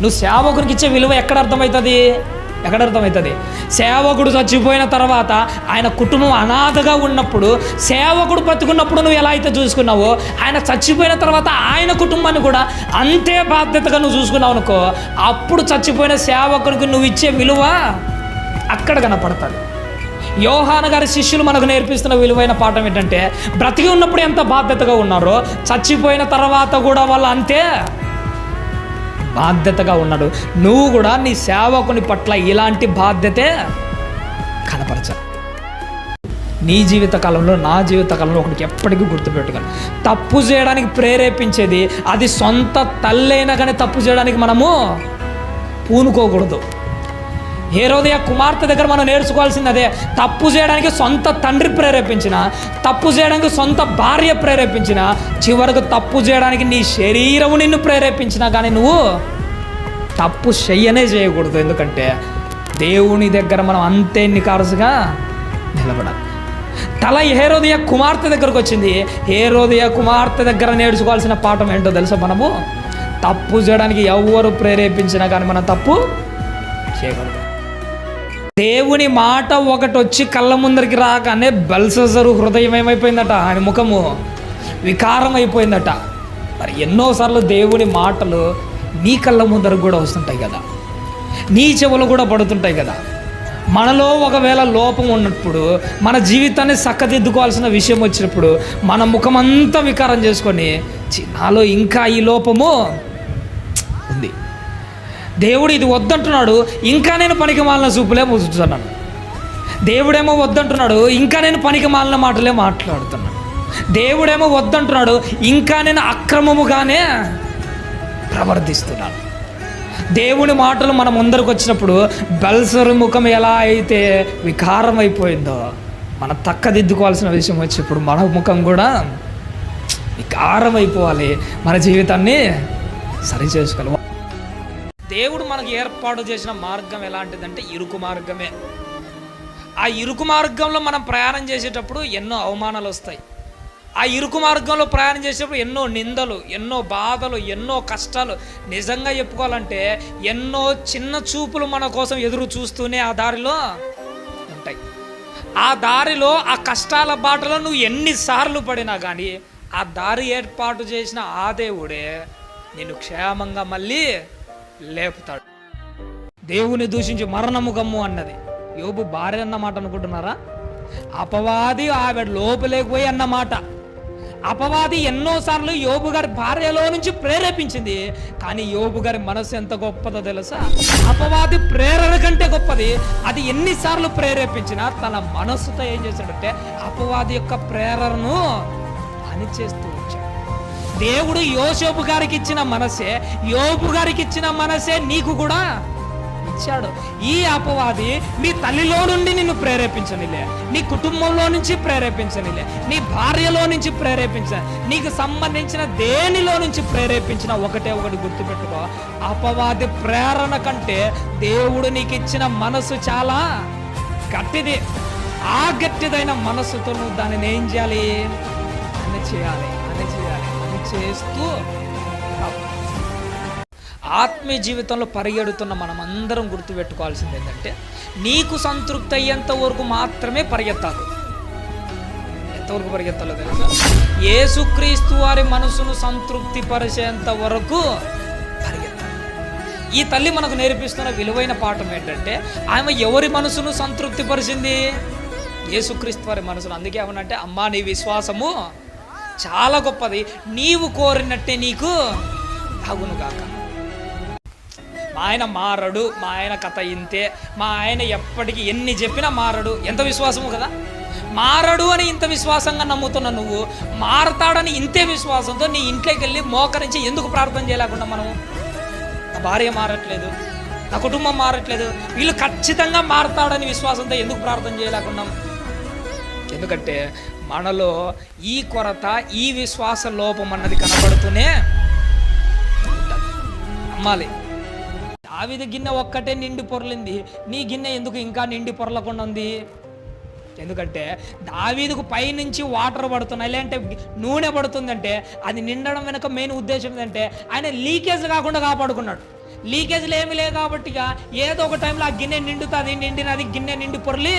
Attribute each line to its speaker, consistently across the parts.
Speaker 1: నువ్వు సేవకునికి ఇచ్చే విలువ ఎక్కడ అర్థమవుతుంది? ఎక్కడ అర్థమవుతుంది? సేవకుడు చచ్చిపోయిన తర్వాత ఆయన కుటుంబం అనాథగా ఉన్నప్పుడు సేవకుడు బతుకున్నప్పుడు నువ్వు ఎలా అయితే చూసుకున్నావో ఆయన చచ్చిపోయిన తర్వాత ఆయన కుటుంబాన్ని కూడా అంతే బాధ్యతగా నువ్వు చూసుకున్నావు అనుకో అప్పుడు చచ్చిపోయిన సేవకుడికి నువ్వు ఇచ్చే విలువ అక్కడ కనపడుతుంది. యోహాన గారి శిష్యులు మనకు నేర్పిస్తున్న విలువైన పాఠం ఏంటంటే బ్రతికి ఉన్నప్పుడు ఎంత బాధ్యతగా ఉన్నారో చచ్చిపోయిన తర్వాత కూడా వాళ్ళు అంతే. బాధ్యతగా ఉన్నాడు. నువ్వు కూడా నీ సేవకుని పట్ల ఇలాంటి బాధ్యతే కనపరచాలి నీ జీవిత కాలంలో నా జీవిత కాలంలో ఒకటికి ఎప్పటికీ గుర్తుపెట్టుకోను తప్పు చేయడానికి ప్రేరేపించేది అది సొంత తల్లైనా కానీ తప్పు చేయడానికి మనము పూనుకోకూడదు. హేరోదయ కుమార్తె దగ్గర మనం నేర్చుకోవాల్సింది అదే. తప్పు చేయడానికి సొంత తండ్రి ప్రేరేపించిన తప్పు చేయడానికి సొంత భార్య ప్రేరేపించిన చివరకు తప్పు చేయడానికి నీ శరీరము నిన్ను ప్రేరేపించినా. కానీ నువ్వు తప్పు చెయ్యనే చేయకూడదు. ఎందుకంటే దేవుని దగ్గర మనం అంతే నికారసుగా నిలబడాలి. తల హేరోదయ కుమార్తె దగ్గరకు వచ్చింది. హేరోదయ కుమార్తె దగ్గర నేర్చుకోవాల్సిన పాఠం ఏంటో తెలుసా మనము? తప్పు చేయడానికి ఎవరు ప్రేరేపించినా కానీ మనం తప్పు చేయకూడదు దేవుని మాట ఒకటి వచ్చి కళ్ళ ముందరికి రాగానే బల్సజరు హృదయం ఏమైపోయిందట? ఆయన ముఖము వికారం అయిపోయిందట మరి ఎన్నోసార్లు దేవుని మాటలు నీ కళ్ళ ముందరకు కూడా వస్తుంటాయి కదా. నీ చెవులు కూడా పడుతుంటాయి కదా. మనలో ఒకవేళ లోపం ఉన్నప్పుడు మన జీవితాన్ని చక్కదిద్దుకోవాల్సిన విషయం వచ్చినప్పుడు మన ముఖం అంతా వికారం చేసుకొని నాలో ఇంకా ఈ లోపము దేవుడు ఇది వద్దంటున్నాడు ఇంకా నేను పనికి మాలిన చూపులే చూస్తున్నాను దేవుడేమో వద్దంటున్నాడు ఇంకా నేను పనికి మాలిన మాటలే మాట్లాడుతున్నాను. దేవుడేమో వద్దంటున్నాడు ఇంకా నేను అక్రమముగానే ప్రవర్తిస్తున్నాను. దేవుని మాటలు మన ముందరకు వచ్చినప్పుడు బల్సరు ముఖం ఎలా అయితే వికారం అయిపోయిందో మనం తక్కదిద్దుకోవాల్సిన విషయం వచ్చినప్పుడు మన ముఖం కూడా వికారం అయిపోవాలి మన జీవితాన్ని సరి చేసుకోవాలి దేవుడు మనకు ఏర్పాటు చేసిన మార్గం ఎలాంటిదంటే ఇరుకు మార్గమే. ఆ ఇరుకు మార్గంలో మనం ప్రయాణం చేసేటప్పుడు ఎన్నో అవమానాలు వస్తాయి. ఆ ఇరుకు మార్గంలో ప్రయాణం చేసేటప్పుడు ఎన్నో నిందలు ఎన్నో బాధలు ఎన్నో కష్టాలు. నిజంగా చెప్పుకోవాలంటే ఎన్నో చిన్న చూపులు మన కోసం ఎదురు చూస్తూనే ఆ దారిలో ఉంటాయి. ఆ దారిలో ఆ కష్టాల బాటలో నువ్వు ఎన్నిసార్లు పడినా కానీ ఆ దారి ఏర్పాటు చేసిన ఆ దేవుడే నేను క్షేమంగా మళ్ళీ లేపుతాడు. దేవుని దూషించి మరణము గమ్ము అన్నది. యోబు భార్య అన్నమాట అనుకుంటున్నారా? అపవాది ఆవిడ లోపలేకపోయి అన్నమాట అపవాది ఎన్నోసార్లు యోబు గారి భార్యలో నుంచి ప్రేరేపించింది. కానీ యోబు గారి మనసు ఎంత గొప్పదో తెలుసా? అపవాది ప్రేరణ కంటే గొప్పది. అది ఎన్నిసార్లు ప్రేరేపించినా తన మనస్సుతో ఏం చేశాడంటే అపవాది యొక్క ప్రేరణను అణిచేస్తూ దేవుడు యోసేపు గారికి ఇచ్చిన మనసే యోపు గారికి ఇచ్చిన మనసే నీకు కూడా ఇచ్చాడు. ఈ అపవాది నీ తల్లిలో నుండి నిన్ను ప్రేరేపించనిలే నీ కుటుంబంలో నుంచి ప్రేరేపించనిలే నీ భార్యలో నుంచి ప్రేరేపించ నీకు సంబంధించిన దేనిలో నుంచి ప్రేరేపించిన ఒకటే ఒకటి గుర్తుపెట్టుకో. అపవాది ప్రేరణ కంటే దేవుడు నీకు ఇచ్చిన మనసు చాలా గట్టిది. ఆ గట్టిదైన మనసుతో నువ్వు దానిని ఏం చేయాలి? అని చేయాలి. చేస్తూ ఆత్మీయ జీవితంలో పరిగెడుతున్న మనమందరం గుర్తుపెట్టుకోవాల్సింది ఏంటంటే నీకు సంతృప్తి అయ్యేంత వరకు మాత్రమే పరిగెత్తాలి. ఎంతవరకు పరిగెత్తాలో తెలుసా? ఏసుక్రీస్తు వారి మనసును సంతృప్తి పరిచేంత వరకు పరిగెత్తాలి. ఈ తల్లి మనకు నేర్పిస్తున్న విలువైన పాఠం ఏంటంటే ఆమె ఎవరి మనసును సంతృప్తి పరిచింది వారి మనసును. అందుకే ఏమనంటే అమ్మా నీ విశ్వాసము చాలా గొప్పది. నీవు కోరినట్టే నీకు అగునుగాక మా ఆయన మారడు మా ఆయన కథ ఇంతే. మా ఆయన ఎప్పటికీ ఎన్ని చెప్పినా మారడు. ఎంత విశ్వాసము కదా? మారడు అని ఇంత విశ్వాసంగా నమ్ముతున్న నువ్వు మారతాడని ఇంతే విశ్వాసంతో నీ ఇంట్లోకి వెళ్ళి మోకరించి ఎందుకు ప్రార్థన చేయలేకుండా మనము? నా భార్య మారట్లేదు నా కుటుంబం మారట్లేదు. వీళ్ళు ఖచ్చితంగా మారతాడని విశ్వాసంతో ఎందుకు ప్రార్థన చేయలేకున్నాం ఎందుకంటే మనలో ఈ కొరత ఈ విశ్వాస లోపం అన్నది కనబడుతూనే నమ్మాలి దావిది గిన్నె ఒక్కటే నిండి పొరలింది. నీ గిన్నె ఎందుకు ఇంకా నిండి పొరలకుండా ఉంది? ఎందుకంటే దావీదుకు పైనుంచి వాటర్ పడుతున్నాయి. లేదంటే నూనె పడుతుందంటే అది నిండడం వెనుక మెయిన్ ఉద్దేశం ఏంటంటే ఆయన లీకేజ్ కాకుండా కాపాడుకున్నాడు. లీకేజ్లు ఏమి లేవు కాబట్టి ఇక ఏదో ఒక టైంలో ఆ గిన్నె నిండుతుంది నిండినది గిన్నె నిండి పొరలి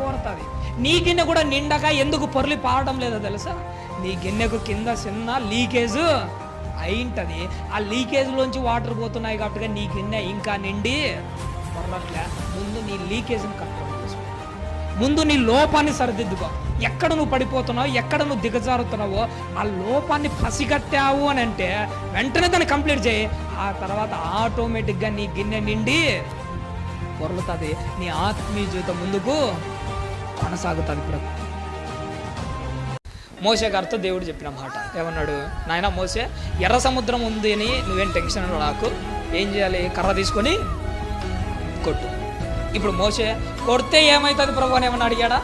Speaker 1: పోరుతుంది. నీ గిన్నె కూడా నిండగా ఎందుకు పొరలి పారడం లేదో తెలుసా? నీ గిన్నెకు కింద చిన్న లీకేజ్ అయింటది. ఆ లీకేజ్లోంచి వాటర్ పోతున్నాయి కాబట్టి నీ గిన్నె ఇంకా నిండి పొరలట్లే. ముందు నీ లీకేజ్ని కంట్రోల్ ముందు నీ లోపాన్ని సరిదిద్దుకో. ఎక్కడ నువ్వు పడిపోతున్నావు ఎక్కడ నువ్వు దిగజారుతున్నావో ఆ లోపాన్ని పసిగట్టావు అని అంటే వెంటనే దాన్ని కంప్లీట్ చేయి. ఆ తర్వాత ఆటోమేటిక్గా నీ గిన్నె నిండి పొరలుతుంది. నీ ఆత్మీయ జీవితం ముందుకు కొనసాగుతుంది ఇప్పుడు మోసే గారితో దేవుడు చెప్పిన మాట. ఏమన్నాడు? నాయన మోసే ఎర్ర సముద్రం ఉంది అని నువ్వేం టెన్షన్ నాకు ఏం చేయాలి? కర్ర తీసుకొని కొట్టు. ఇప్పుడు మోసే కొడితే ఏమవుతుంది ప్రభు అని ఏమన్నా అడిగాడా?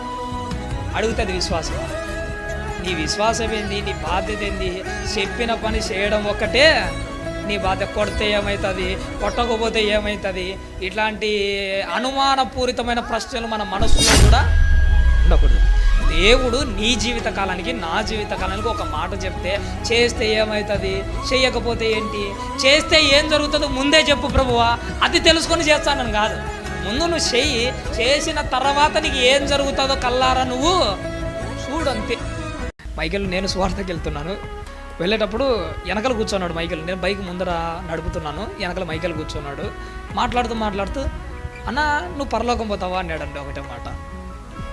Speaker 1: అడుగుతుంది విశ్వాసం. నీ విశ్వాసం ఏంది? నీ బాధ్యత ఏంది? చెప్పిన పని చేయడం ఒక్కటే. నీ బాధ్యత కొడితే ఏమవుతుంది కొట్టకపోతే ఏమవుతుంది ఇట్లాంటి అనుమానపూరితమైన ప్రశ్నలు మన మనసులో కూడా ఉండకూడదు. దేవుడు నీ జీవిత కాలానికి నా జీవిత కాలానికి ఒక మాట చెప్తే చేస్తే ఏమవుతుంది చేయకపోతే ఏంటి? చేస్తే ఏం జరుగుతుందో ముందే చెప్పు ప్రభువా. అది తెలుసుకొని చేస్తానని కాదు. ముందు నువ్వు చెయ్యి. చేసిన తర్వాత నీకు ఏం జరుగుతుందో కల్లారా నువ్వు చూడంతే. మైకెల్ నేను స్వార్థకి వెళ్తున్నాను. వెళ్ళేటప్పుడు వెనకలు కూర్చున్నాడు మైకెల్. నేను బైక్ ముందర నడుపుతున్నాను. వెనకల మైకెల్ కూర్చున్నాడు. మాట్లాడుతూ మాట్లాడుతూ అన్న నువ్వు పరలోకం పోతావా? అన్నాడండి ఒకటే మాట.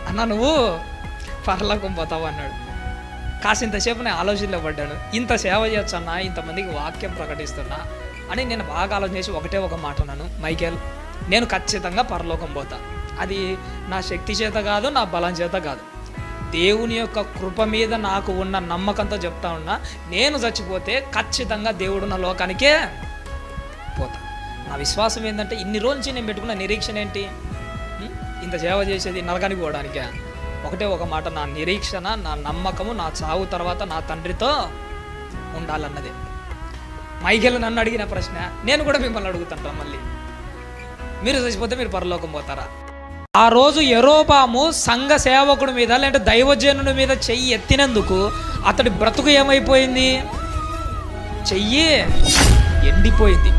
Speaker 1: అన్న నువ్వు పరలోకం పోతావు అన్నాడు. కాసింతసేపు నేను ఆలోచనలో పడ్డాడు ఇంత సేవ చేయొచ్చన్నా ఇంతమందికి వాక్యం ప్రకటిస్తున్నా అని నేను బాగా ఆలోచన చేసి ఒకటే ఒక మాట అన్నాను. మైకేల్ నేను ఖచ్చితంగా పరలోకం పోతా. అది నా శక్తి చేత కాదు నా బలం చేత కాదు. దేవుని యొక్క కృప మీద నాకు ఉన్న నమ్మకంతో చెప్తా ఉన్నా నేను చచ్చిపోతే ఖచ్చితంగా దేవుడు నా లోకానికే పోతా. నా విశ్వాసం ఏంటంటే ఇన్ని రోజు నుంచి నేను పెట్టుకున్న నిరీక్షణ ఏంటి? ఇంత సేవ చేసేది నరకానికి పోవడానికే. ఒకటే ఒక మాట నా నిరీక్షణ నా నమ్మకము నా చావు తర్వాత నా తండ్రితో ఉండాలన్నది. మైకేల్ నన్ను అడిగిన ప్రశ్న నేను కూడా మిమ్మల్ని అడుగుతుంటాను మళ్ళీ. మీరు చచ్చిపోతే మీరు పరలోకం పోతారా? ఆ రోజు ఎరోపాము సంఘ సేవకుడి మీద లేదంటే దైవజనుడి మీద చెయ్యి ఎత్తినందుకు అతడి బ్రతుకు ఏమైపోయింది? చెయ్యి ఎండిపోయింది.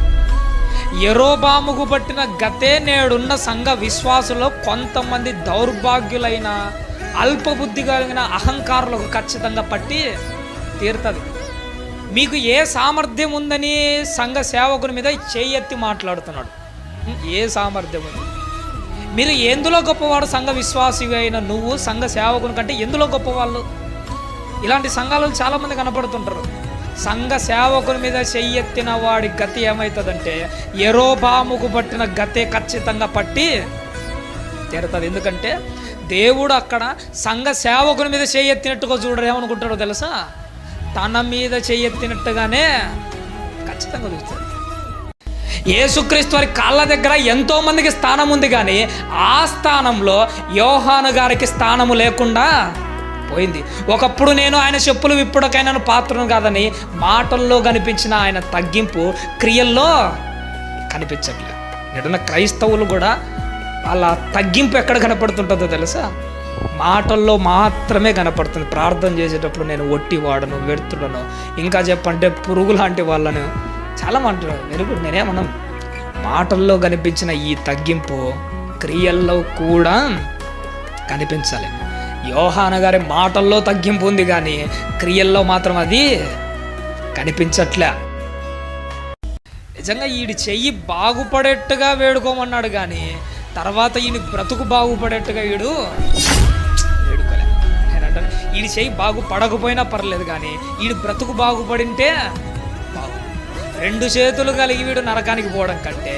Speaker 1: ఎరోబాముకు పట్టిన గతే నేడున్న సంఘ విశ్వాసులో కొంతమంది దౌర్భాగ్యులైన అల్పబుద్ధి కలిగిన అహంకారులకు ఖచ్చితంగా పట్టి తీరుతుంది. మీకు ఏ సామర్థ్యం ఉందని సంఘ సేవకుని మీద చేయెత్తి మాట్లాడుతున్నాడు. ఏ సామర్థ్యం ఉంది? మీరు ఎందులో గొప్పవాడు సంఘ విశ్వాసి అయిన నువ్వు సంఘ సేవకుని కంటే ఎందులో గొప్పవాళ్ళు? ఇలాంటి సంఘాలు చాలామంది కనపడుతుంటారు. సంఘ సేవకుని మీద చెయ్యెత్తిన వాడి గతి ఏమవుతుందంటే ఎరోబాముకు పట్టిన గతే ఖచ్చితంగా పట్టి తీరుతుంది. ఎందుకంటే దేవుడు అక్కడ సంఘ సేవకుని మీద చేయెత్తినట్టుగా చూడరు. ఏమనుకుంటాడో తెలుసా? తన మీద చేయెత్తినట్టుగానే ఖచ్చితంగా చూస్తాడు యేసుక్రీస్తు వారి కాళ్ళ దగ్గర ఎంతో మందికి స్థానం ఉంది కానీ ఆ స్థానంలో యోహాను గారికి స్థానము లేకుండా పోయింది. ఒకప్పుడు నేను ఆయన చెప్పులు విప్పుడకైనా పాత్రను కాదని మాటల్లో కనిపించిన ఆయన తగ్గింపు క్రియల్లో కనిపించట్లేదు నేడున్న క్రైస్తవులు కూడా వాళ్ళ తగ్గింపు ఎక్కడ కనపడుతుంటుందో తెలుసా? మాటల్లో మాత్రమే కనపడుతుంది. ప్రార్థన చేసేటప్పుడు నేను ఒట్టి వాడను వెడుతుడను ఇంకా చెప్పంటే పురుగు లాంటి వాళ్ళను చాలా అంటారు వెలుగు నేనేమనం మాటల్లో కనిపించిన ఈ తగ్గింపు క్రియల్లో కూడా కనిపించాలి. యోహాన గారి మాటల్లో తగ్గింపు ఉంది కానీ క్రియల్లో మాత్రం అది కనిపించట్లే. నిజంగా ఈడి చెయ్యి బాగుపడేట్టుగా వేడుకోమన్నాడు కానీ తర్వాత ఈయన బ్రతుకు బాగుపడేట్టుగా ఈడు వేడుకోలే. ఈడి చెయ్యి బాగుపడకపోయినా పర్లేదు కానీ ఈడు బ్రతుకు బాగుపడింటే బాగు. రెండు చేతులు కలిగి వీడు నరకానికి పోవడం కంటే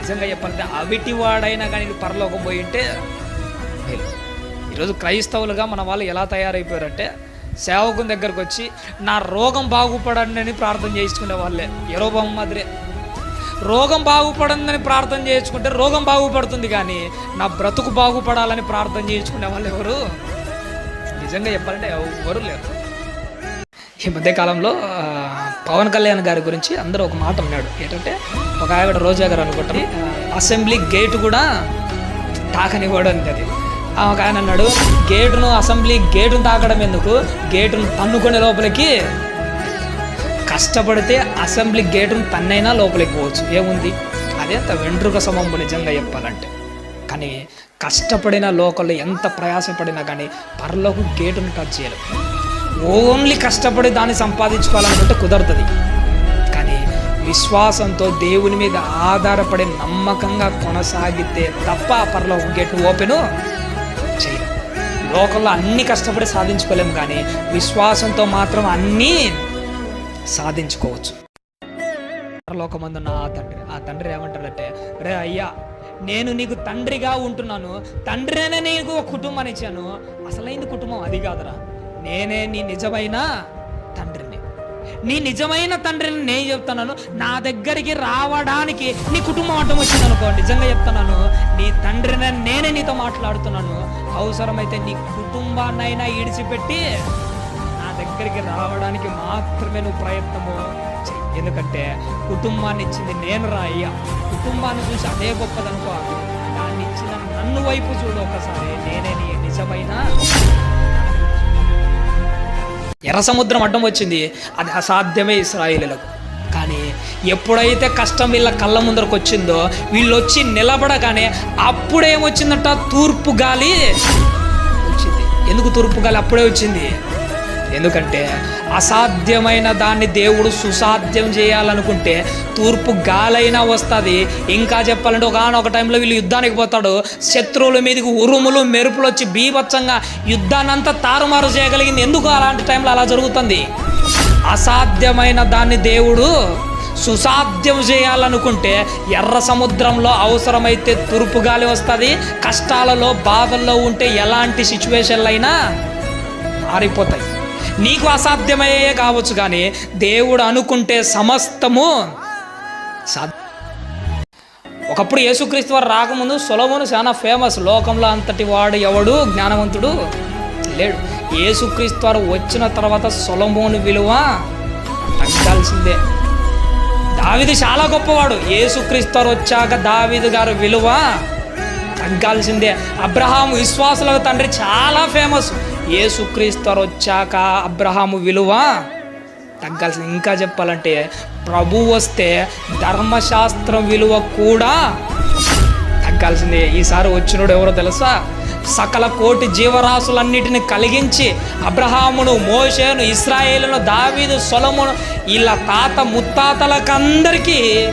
Speaker 1: నిజంగా చెప్పాలంటే అవిటి వాడైనా కానీ వీడు పరలోకం పోయి ఉంటే ఈరోజు క్రైస్తవులుగా మన వాళ్ళు ఎలా తయారైపోయారంటే సేవకుని దగ్గరకు వచ్చి నా రోగం బాగుపడండి అని ప్రార్థన చేయించుకునే వాళ్ళే. ఎరోబం మాదిరే. రోగం బాగుపడిందని ప్రార్థన చేయించుకుంటే రోగం బాగుపడుతుంది కానీ నా బ్రతుకు బాగుపడాలని ప్రార్థన చేయించుకునే వాళ్ళు ఎవరు? నిజంగా చెప్పాలంటే ఎవరు లేరు. ఈ మధ్యకాలంలో పవన్ కళ్యాణ్ గారి గురించి అందరూ ఒక మాట అన్నాడు. ఏంటంటే ఒక ఆవిడ రోజా గారు అనుకుంటారు అసెంబ్లీ గేట్ కూడా తాకనివ్వడం అది. ఒక ఆయన అన్నాడు. గేటును అసెంబ్లీ గేటును తాకడం ఎందుకు? గేటును తన్నుకునే లోపలికి కష్టపడితే అసెంబ్లీ గేటును తన్నైనా లోపలికి పోవచ్చు. ఏముంది? అదే అంత వెంట్రుక సమంబు నిజంగా చెప్పాలంటే. కానీ కష్టపడిన లోకల్లో ఎంత ప్రయాసపడినా కానీ పరలోకి గేటును టచ్ చేయలేదు ఓన్లీ కష్టపడి దాన్ని సంపాదించుకోవాలనుకుంటే కుదరుతుంది. కానీ విశ్వాసంతో దేవుని మీద ఆధారపడి నమ్మకంగా కొనసాగితే తప్ప ఆ పరలోక ఓపెను లోకంలో అన్ని కష్టపడి సాధించుకోలేము కానీ విశ్వాసంతో మాత్రం అన్నీ సాధించుకోవచ్చు. పరలోకమందున్న ఆ తండ్రి ఆ తండ్రి ఏమంటాడంటే రే అయ్యా నేను నీకు తండ్రిగా ఉంటున్నాను. తండ్రినే నీకు ఒక కుటుంబాన్ని ఇచ్చాను. అసలైంది కుటుంబం అది కాదురా. నేనే నీ నిజమైన తండ్రిని. నీ నిజమైన తండ్రిని నేను చెప్తున్నాను. నా దగ్గరికి రావడానికి నీ కుటుంబం అడ్డం వచ్చింది అనుకో నిజంగా చెప్తున్నాను. నీ తండ్రిని నేనే నీతో మాట్లాడుతున్నాను. అవసరమైతే నీ కుటుంబాన్నైనా ఈడిచిపెట్టి నా దగ్గరికి రావడానికి మాత్రమే నువ్వు ప్రయత్నము ఎందుకంటే కుటుంబాన్ని ఇచ్చింది నేను రా అయ్యా. కుటుంబాన్ని చూసి అదే గొప్పదనుకో. దాన్ని ఇచ్చిన నన్ను వైపు చూడు ఒకసారి. నేనే నీ నిజమైన ఎర్ర సముద్రం అడ్డం వచ్చింది. అది అసాధ్యమే ఇస్రాయిలకు కానీ ఎప్పుడైతే కష్టం వీళ్ళ కళ్ళ ముందరకు వచ్చిందో వీళ్ళు వచ్చి నిలబడగానే అప్పుడేమొచ్చిందట తూర్పు గాలి. వచ్చింది. ఎందుకు తూర్పు గాలి? అప్పుడే వచ్చింది. ఎందుకంటే అసాధ్యమైన దాన్ని దేవుడు సుసాధ్యం చేయాలనుకుంటే తూర్పు గాలైనా వస్తుంది. ఇంకా చెప్పాలంటే ఒక ఒక టైంలో వీళ్ళు యుద్ధానికి పోతాడు. శత్రువుల మీదకి ఉరుములు మెరుపులు వచ్చి బీభత్సంగా యుద్ధాన్నంతా తారుమారు చేయగలిగింది. ఎందుకు అలాంటి టైంలో అలా జరుగుతుంది? అసాధ్యమైన దాన్ని దేవుడు సుసాధ్యం చేయాలనుకుంటే ఎర్ర సముద్రంలో అవసరమైతే తూర్పు గాలి వస్తుంది. కష్టాలలో బాధల్లో ఉంటే ఎలాంటి సిచ్యువేషన్లైనా మారిపోతాయి నీకు అసాధ్యమయ్యే కావచ్చు కానీ దేవుడు అనుకుంటే సమస్తము సాధ్యం. ఒకప్పుడు యేసుక్రీస్తు వారు రాకముందు సొలమును చాలా ఫేమస్ లోకంలో అంతటి వాడు ఎవడు? జ్ఞానవంతుడు లేడు. యేసుక్రీస్తు వారు వచ్చిన తర్వాత సొలమోను విలువ తగ్గాల్సిందే. దావిది చాలా గొప్పవాడు. యేసుక్రీస్తు వారు వచ్చాక దావిది గారు విలువ తగ్గాల్సిందే. అబ్రహాం విశ్వాసుల తండ్రి చాలా ఫేమస్. యేసుక్రీస్తు వచ్చాక అబ్రహాము విలువ తగ్గాల్సింది ఇంకా చెప్పాలంటే ప్రభు వస్తే ధర్మశాస్త్రం విలువ కూడా తగ్గాల్సిందే. ఈసారి వచ్చినోడు ఎవరో తెలుసా? సకల కోటి జీవరాశులన్నిటిని కలిగించి అబ్రహామును మోషేను ఇస్రాయేలును దావీదు సొలమును ఇలా తాత ముత్తాతలకందరికీ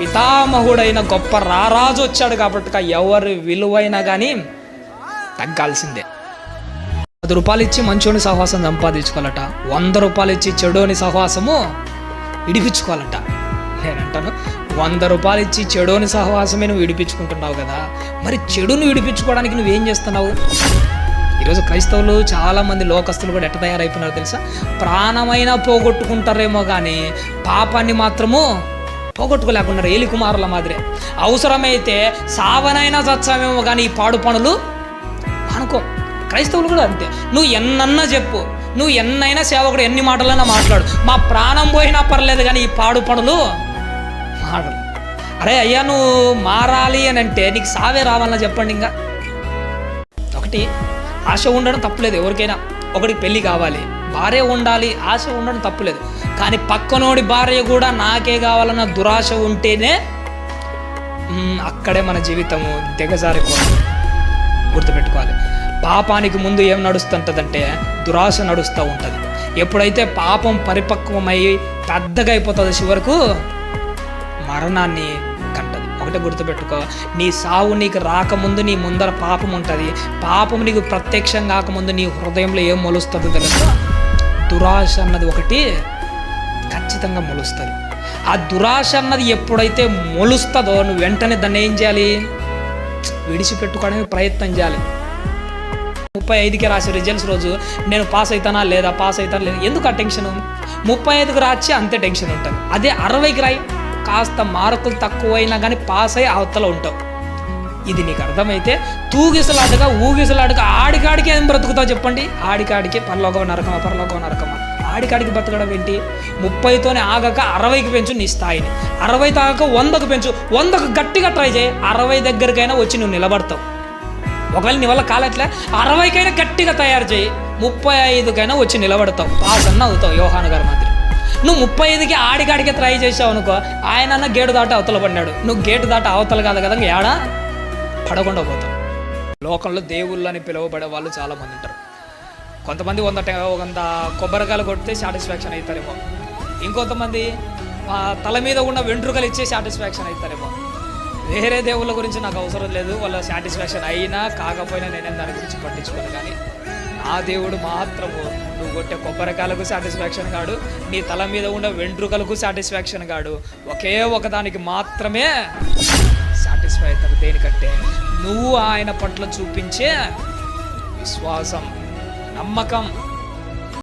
Speaker 1: పితామహుడైన గొప్ప రారాజు వచ్చాడు కాబట్టి ఎవరి విలువైనా కానీ తగ్గాల్సిందే. పది రూపాయలు ఇచ్చి మంచోని సహవాసం సంపాదించుకోవాలట. వంద రూపాయలు ఇచ్చి చెడోని సహవాసము ఇడిపించుకోవాలట నేనంటాను వంద రూపాయలు ఇచ్చి చెడోని సహవాసమే నువ్వు విడిపించుకుంటున్నావు కదా. మరి చెడును విడిపించుకోవడానికి నువ్వేం చేస్తున్నావు? ఈరోజు క్రైస్తవులు చాలామంది లోకస్తులు కూడా ఎట్ట తయారైపోయినారు తెలుసా? ప్రాణమైనా పోగొట్టుకుంటారేమో కానీ పాపాన్ని మాత్రము పోగొట్టుకోలేకున్నారు. ఏలి కుమారుల మాదిరే. అవసరమైతే సావనైనా చచ్చామేమో కానీ ఈ పాడు పనులు అనుకో. క్రైస్తవులు కూడా అంతే. నువ్వు ఎన్నన్నా చెప్పు. నువ్వు ఎన్నైనా సేవకుడు ఎన్ని మాటలైనా మాట్లాడు. మా ప్రాణం పోయినా పర్లేదు కానీ ఈ పాడు పనులు మాటలు అరే అయ్యా నువ్వు మారాలి అని అంటే నీకు సావే రావాలని చెప్పండి ఇంకా. ఒకటి ఆశ ఉండడం తప్పులేదు ఎవరికైనా. ఒకడికి పెళ్ళి కావాలి. భార్య ఉండాలి ఆశ ఉండడం తప్పులేదు. కానీ పక్కనోడి భార్య కూడా నాకే కావాలన్న దురాశ ఉంటేనే అక్కడే మన జీవితము దిగజారిపోతుంది. గుర్తుపెట్టుకోవాలి. పాపానికి ముందు ఏం నడుస్తుంటుందంటే దురాశ నడుస్తూ ఉంటుంది. ఎప్పుడైతే పాపం పరిపక్వమై పెద్దగా అయిపోతుంది చివరకు మరణాన్ని కంటది. ఒకటే గుర్తుపెట్టుకో నీ సావు నీకు రాకముందు నీ ముందర పాపం ఉంటుంది. పాపం నీకు ప్రత్యక్షం కాకముందు నీ హృదయంలో ఏం మొలుస్తుందో తెలుసా? దురాశ అన్నది ఒకటి ఖచ్చితంగా మొలుస్తుంది. ఆ దురాశ అన్నది ఎప్పుడైతే మొలుస్తుందో నువ్వు వెంటనే దాన్ని ఏం చేయాలి? విడిచిపెట్టుకోవడానికి ప్రయత్నం చేయాలి. ముప్పై ఐదుకి రాసే రిజల్ట్స్ రోజు నేను పాస్ అవుతానా లేదా పాస్ అవుతానా లేదా ఎందుకు ఆ టెన్షన్? ముప్పై ఐదుకి రాచి అంతే టెన్షన్ ఉంటుంది. అదే అరవైకి రాయి. కాస్త మార్కులు తక్కువైనా కానీ పాస్ అయ్యి అవతల ఉంటావు. ఇది నీకు అర్థమైతే తూగిసలాడుగా ఊగిసలాడుగా ఆడికాడికి ఏం బ్రతుకుతావు చెప్పండి? ఆడికాడికి పరలోకం నరకమా పరలోకం నరకమా? ఆడికాడికి బ్రతకడం ఏంటి? ముప్పైతోనే ఆగక అరవైకి పెంచు నీ స్థాయిని. అరవై తాగక వందకు పెంచు. వందకు గట్టిగా ట్రై చేయి. అరవై దగ్గరికైనా వచ్చి నువ్వు నిలబడతావు. ఒకవేళ నీ వల్ల కాలట్లే అరవైకైనా గట్టిగా తయారు చేయి. ముప్పై ఐదుకైనా వచ్చి నిలబడతావు. పాస్ అన్న అవుతావు యోహాను గారి మాదిరి. నువ్వు ముప్పై ఐదుకి ఆడికాడికి ట్రై చేసావు అనుకో ఆయన గేటు దాట అవతల పడినాడు. నువ్వు గేటు దాట అవతల కాదు కదా ఏడా? పడకుండా పోతావు. లోకంలో దేవుళ్ళు అని పిలువబడే వాళ్ళు చాలా మంది ఉంటారు. కొంతమంది వంద వంద కొబ్బరికాయలు కొడితే సాటిస్ఫాక్షన్ అవుతారేమో ఇంకొంతమంది తల మీద ఉన్న వెంట్రుకలు ఇచ్చే సాటిస్ఫాక్షన్ అవుతారేమో వేరే దేవుళ్ళ గురించి నాకు అవసరం లేదు. వాళ్ళ సాటిస్ఫాక్షన్ అయినా కాకపోయినా నేనేం దాని గురించి పట్టించుకోను కానీ ఆ దేవుడు మాత్రము నువ్వు కొట్టే కొబ్బరికాయలకు సాటిస్ఫాక్షన్ కాడు నీ తల మీద ఉన్న వెంట్రుకలకు సాటిస్ఫాక్షన్ కాడు. ఒకే ఒకదానికి మాత్రమే సాటిస్ఫై అవుతాడు దేనికంటే నువ్వు ఆయన పట్ల చూపించే విశ్వాసం నమ్మకం